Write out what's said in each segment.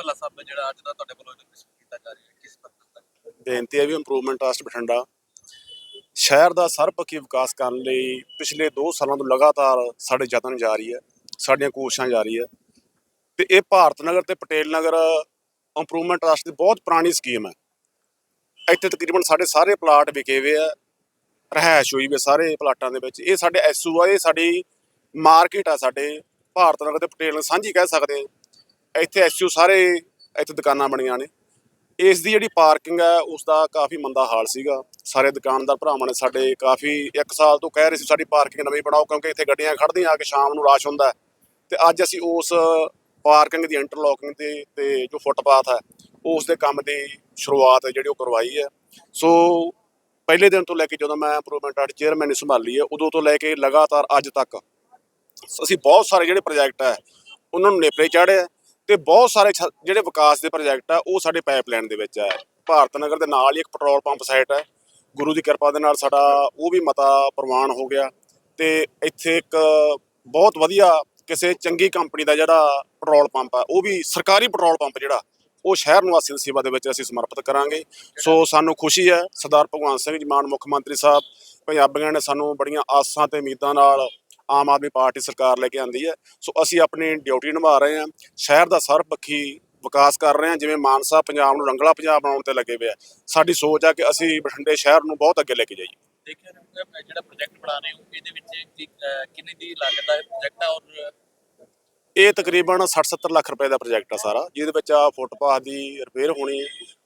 ਭੱਲਾ ਸਾਹਿਬ ਦਾ ਜਿਹੜਾ ਅੱਜ ਦਾ ਤੁਹਾਡੇ ਵੱਲੋਂ ਇਨਵੈਸਟ ਕੀਤਾ ਜਾ ਰਿਹਾ ਕਿਸ ਪੱਧਰ ਤੱਕ? ਬੇਨਤੀ ਹੈ ਵੀ ਇੰਪਰੂਵਮੈਂਟ ਟਰਸਟ ਬਠਿੰਡਾ ਸ਼ਹਿਰ ਦਾ ਸਰਬਪੱਖੀ ਵਿਕਾਸ ਕਰਨ ਲਈ ਪਿਛਲੇ 2 ਸਾਲਾਂ ਤੋਂ ਲਗਾਤਾਰ ਸਾਡੇ ਯਤਨ ਜਾ ਰਹੀ ਹੈ, ਸਾਡੀਆਂ ਕੋਸ਼ਿਸ਼ਾਂ ਜਾਰੀ ਹੈ। ਤੇ ਇਹ ਭਾਰਤ ਨਗਰ ਤੇ ਪਟੇਲ ਨਗਰ ਇੰਪਰੂਵਮੈਂਟ ਟਰਸਟ ਦੀ ਬਹੁਤ ਪੁਰਾਣੀ ਸਕੀਮ ਹੈ। ਇੱਥੇ ਤਕਰੀਬਨ ਸਾਡੇ ਸਾਰੇ ਪਲਾਟ ਵਿਕੇ ਹੋਏ ਆ ਰਹਿائش ਹੋਈ ਵੀ ਸਾਰੇ ਪਲਾਟਾਂ ਦੇ ਵਿੱਚ। ਇਹ ਸਾਡੇ ਐਸਯੂ ਆ, ਇਹ ਸਾਡੀ ਮਾਰਕੀਟ ਆ ਸਾਡੇ। ਭਾਰਤ ਨਗਰ ਤੇ ਪਟੇਲ ਸਾਂਝੀ ਕਹਿ ਸਕਦੇ ਆ ਇੱਥੇ ਐਸਯੂ ਸਾਰੇ ਇੱਥੇ ਦੁਕਾਨਾਂ ਬਣੀਆਂ ਨੇ। ਇਸ ਦੀ ਜਿਹੜੀ ਪਾਰਕਿੰਗ ਹੈ ਉਸ ਦਾ ਕਾਫੀ ਮੰਦਾ ਹਾਲ ਸੀਗਾ। ਸਾਰੇ ਦੁਕਾਨਦਾਰ ਭਰਾਵਾਂ ਨੇ ਸਾਡੇ ਕਾਫੀ ਇੱਕ ਸਾਲ ਤੋਂ ਕਹਿ ਰਹੇ ਸੀ ਸਾਡੀ ਪਾਰਕਿੰਗ ਨਵੀਂ ਬਣਾਓ ਕਿਉਂਕਿ ਇੱਥੇ ਗੱਡੀਆਂ ਖੜਦੀਆਂ ਆ ਕੇ ਸ਼ਾਮ ਨੂੰ ਰਾਸ਼ ਹੁੰਦਾ ਹੈ। ਤੇ ਅੱਜ ਅਸੀਂ ਉਸ ਪਾਰਕਿੰਗ ਦੀ ਇੰਟਰਲੋਕਿੰਗ ਤੇ ਤੇ ਜੋ ਫੁੱਟਪਾਥ ਹੈ, ਉਸ ਦੇ ਕੰਮ ਦੀ ਸ਼ੁਰੂਆਤ ਹੈ ਜਿਹੜੀ ਉਹ ਕਰਵਾਈ ਹੈ। ਸੋ ਪਹਿਲੇ ਦਿਨ ਤੋਂ ਲੈ ਕੇ ਜਦੋਂ ਮੈਂ ਇੰਪਰੂਵਮੈਂਟ ਆਰਟ ਚੇਅਰਮੈਨ ਸੰਭਾਲੀ ਹੈ, ਉਦੋਂ ਤੋਂ ਲੈ ਕੇ ਲਗਾਤਾਰ ਅੱਜ ਤੱਕ ਅਸੀਂ ਬਹੁਤ ਸਾਰੇ ਜਿਹੜੇ ਪ੍ਰੋਜੈਕਟ ਹੈ, ਉਹਨਾਂ ਨੂੰ ਨੇਪਰੇ ਚਾੜਿਆ ਤੇ ਬਹੁਤ ਸਾਰੇ ਛ- ਜਿਹੜੇ ਵਿਕਾਸ ਦੇ ਪ੍ਰੋਜੈਕਟ ਆ, ਉਹ ਸਾਡੇ ਪਾਈਪਲਾਈਨ ਦੇ ਵਿੱਚ ਹੈ ਭਾਰਤ ਨਗਰ ਦੇ ਨਾਲ ਹੀ ਇੱਕ ਪੈਟਰੋਲ ਪੰਪ ਸਾਈਟ ਹੈ ਗੁਰੂ ਦੀ ਕਿਰਪਾ ਦੇ ਨਾਲ ਸਾਡਾ ਉਹ ਵੀ ਮਤਾ ਪ੍ਰਵਾਨ ਹੋ ਗਿਆ। ਤੇ ਇੱਥੇ ਇੱਕ ਬਹੁਤ ਵਧੀਆ ਕਿਸੇ ਚੰਗੀ ਕੰਪਨੀ ਦਾ ਜਿਹੜਾ ਪੈਟਰੋਲ ਪੰਪ ਆ, ਉਹ ਵੀ ਸਰਕਾਰੀ ਪੈਟਰੋਲ ਪੰਪ ਜਿਹੜਾ, ਉਹ ਸ਼ਹਿਰ ਨਿਵਾਸੀਆਂ ਦੀ ਸੇਵਾ ਦੇ ਵਿੱਚ ਅਸੀਂ ਸਮਰਪਿਤ ਕਰਾਂਗੇ। ਸੋ ਸਾਨੂੰ ਖੁਸ਼ੀ ਹੈ, ਸਰਦਾਰ ਭਗਵੰਤ ਸਿੰਘ ਜੀ, ਮਾਨ ਮੁੱਖ ਮੰਤਰੀ ਸਾਹਿਬ, ਪੰਜਾਬੀਆਂ ਨੇ ਸਾਨੂੰ ਬੜੀਆਂ ਆਸਾਂ ਤੇ ਉਮੀਦਾਂ ਨਾਲ ਆਮ ਆਦਮੀ ਪਾਰਟੀ ਸਰਕਾਰ ਲੈ ਕੇ ਆਂਦੀ ਹੈ। ਸੋ ਅਸੀਂ ਆਪਣੀ ਡਿਊਟੀ ਨਿਭਾ ਰਹੇ ਹਾਂ। ਸ਼ਹਿਰ ਦਾ ਸਰਬਪੱਖੀ ਵਿਕਾਸ ਕਰ ਰਹੇ ਹਾਂ ਜਿਵੇਂ ਮਾਨਸਾ ਪੰਜਾਬ ਨੂੰ ਰੰਗਲਾ ਪੰਜਾਬ ਬਣਾਉਣ ਤੇ ਲੱਗੇ ਹੋਏ ਆ। ਸਾਡੀ ਸੋਚ ਆ ਕਿ ਅਸੀਂ ਬਠਿੰਡੇ ਸ਼ਹਿਰ ਨੂੰ ਬਹੁਤ ਅੱਗੇ ਲੈ ਕੇ ਜਾਈਏ। ਦੇਖਿਆ ਜਾਊਗਾ ਜਿਹੜਾ ਪ੍ਰੋਜੈਕਟ ਬਣਾ ਰਹੇ ਹੋ ਇਹਦੇ ਵਿੱਚ ਕੀ- ਅਹ ਕਿੰਨੀ ਦੀ ਲਾਗਤ ਦਾ ਪ੍ਰੋਜੈਕਟ ਹੈ ਔਰ ਇਹ ਤਕਰੀਬਨ 60-70 ਲੱਖ ਰੁਪਏ ਦਾ ਪ੍ਰੋਜੈਕਟ ਆ ਸਾਰਾ ਜਿਹਦੇ ਵਿੱਚ ਆ ਫੁੱਟਪਾਥ ਦੀ ਰਿਪੇਅਰ ਹੋਣੀ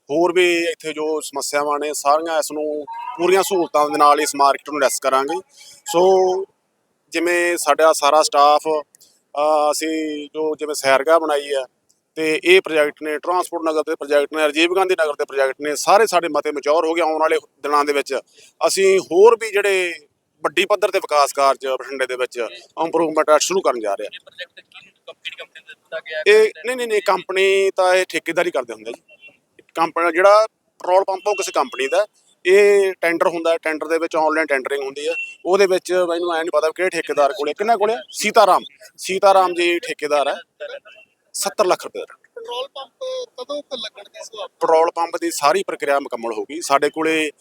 ਹੋਰ ਵੀ ਇੱਥੇ ਜੋ ਸਮੱਸਿਆਵਾਂ ਨੇ ਸਾਰੀਆਂ ਇਸ ਨੂੰ ਪੂਰੀਆਂ ਸਹੂਲਤਾਂ ਦੇ ਨਾਲ ਇਸ ਮਾਰਕੀਟ ਨੂੰ ਰੈਸ ਕਰਾਂਗੇ। ਸੋ ਜਿਵੇਂ ਸਾਡਾ ਸਾਰਾ ਸਟਾਫ ਅਸੀਂ ਜੋ ਜਿਵੇਂ ਸੈਰਗਾਹ ਬਣਾਈ ਆ ਤੇ ਇਹ ਪ੍ਰੋਜੈਕਟ ਨੇ ਟਰਾਂਸਪੋਰਟ ਨਗਰ ਦੇ ਪ੍ਰੋਜੈਕਟ ਨੇ ਰਾਜੀਵ ਗਾਂਧੀ ਨਗਰ ਦੇ ਪ੍ਰੋਜੈਕਟ ਨੇ ਸਾਰੇ ਸਾਡੇ ਮਤੇ ਮੈਚੁਰ ਹੋ ਗਏ ਆਉਣ ਵਾਲੇ ਦਿਨਾਂ ਦੇ ਵਿੱਚ। ਅਸੀਂ ਹੋਰ ਵੀ ਜਿਹੜੇ ਵੱਡੀ ਪੱਧਰ ਤੇ ਵਿਕਾਸ ਕਾਰਜ ਬਠਿੰਡੇ ਦੇ ਵਿੱਚ ਇੰਪਰੂਵਮੈਂਟ ਸ਼ੁਰੂ ਕਰਨ ਜਾ ਰਹੇ ਆ। ਹੈ? ਇਹ ਨਹੀਂ ਨਹੀਂ ਨਹੀਂ ਕੰਪਨੀ ਤਾਂ ਇਹ ਠੇਕੇਦਾਰੀ ਕਰਦੇ ਹੁੰਦੇ ਜੀ। ਕੰਪਨੀ ਜਿਹੜਾ ਪੈਟਰੋਲ ਪੰਪ ਉਹ ਕਿਸੇ ਕੰਪਨੀ ਦਾ ਇਹ ਟੈਂਡਰ ਹੁੰਦਾ ਟੈਂਡਰ ਦੇ ਵਿੱਚ ਆਨਲਾਈਨ ਟੈਂਡਰਿੰਗ ਹੁੰਦੀ ਹੈ। ਉਹਦੇ ਵਿੱਚ ਮੈਨੂੰ ਐ ਨਹੀਂ ਪਤਾ ਕਿਹੜੇ ਠੇਕੇਦਾਰ ਕੋਲੇ ਕਿੰਨਾ ਕੋਲੇ? ਸੀਤਾਰਾਮ। ਸੀਤਾਰਾਮ ਜੀ ਠੇਕੇਦਾਰ ਹੈ। 70 ਲੱਖ ਰੁਪਏ ਦਾ। ਪੈਟਰੋਲ ਪੰਪ ਕਦੋਂ ਕੁ ਲੱਗਣਗੇ ਸੋ ਪੈਟਰੋਲ ਪੰਪ ਦੀ ਸਾਰੀ ਪ੍ਰਕਿਰਿਆ ਮੁਕੰਮਲ ਹੋ ਗਈ। ਸਾਡੇ ਕੋਲੇ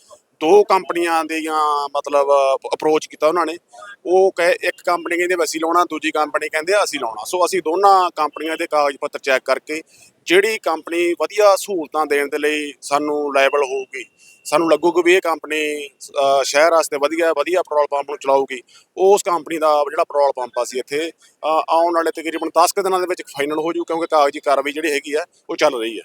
ਦੋ ਕੰਪਨੀਆਂ ਦੀਆਂ ਮਤਲਬ ਅਪਰੋਚ ਕੀਤਾ ਉਹਨਾਂ ਨੇ। ਉਹ ਕਹੇ, ਇੱਕ ਕੰਪਨੀ ਕਹਿੰਦੇ ਵੀ ਅਸੀਂ ਲਾਉਣਾ, ਦੂਜੀ ਕੰਪਨੀ ਕਹਿੰਦੇ ਅਸੀਂ ਲਾਉਣਾ। ਸੋ ਅਸੀਂ ਦੋਨਾਂ ਕੰਪਨੀਆਂ ਦੇ ਕਾਗਜ਼ ਪੱਤਰ ਚੈੱਕ ਕਰਕੇ ਜਿਹੜੀ ਕੰਪਨੀ ਵਧੀਆ ਸਹੂਲਤਾਂ ਦੇਣ ਦੇ ਲਈ ਸਾਨੂੰ ਲਾਇਬਲ ਹੋਊਗੀ, ਸਾਨੂੰ ਲੱਗੂਗਾ ਵੀ ਇਹ ਕੰਪਨੀ ਸ਼ਹਿਰ ਵਾਸਤੇ ਵਧੀਆ ਵਧੀਆ ਪੈਟਰੋਲ ਪੰਪ ਨੂੰ ਚਲਾਊਗੀ, ਉਸ ਕੰਪਨੀ ਦਾ ਜਿਹੜਾ ਪੈਟਰੋਲ ਪੰਪ ਆ ਸੀ ਇੱਥੇ ਆਉਣ ਵਾਲੇ ਤਕਰੀਬਨ 10 ਕੁ ਦਿਨਾਂ ਦੇ ਵਿੱਚ ਫਾਈਨਲ ਹੋ ਜੂ ਕਿਉਂਕਿ ਕਾਗਜ਼ੀ ਕਾਰਵਾਈ ਜਿਹੜੀ ਹੈਗੀ ਆ, ਉਹ ਚੱਲ ਰਹੀ ਹੈ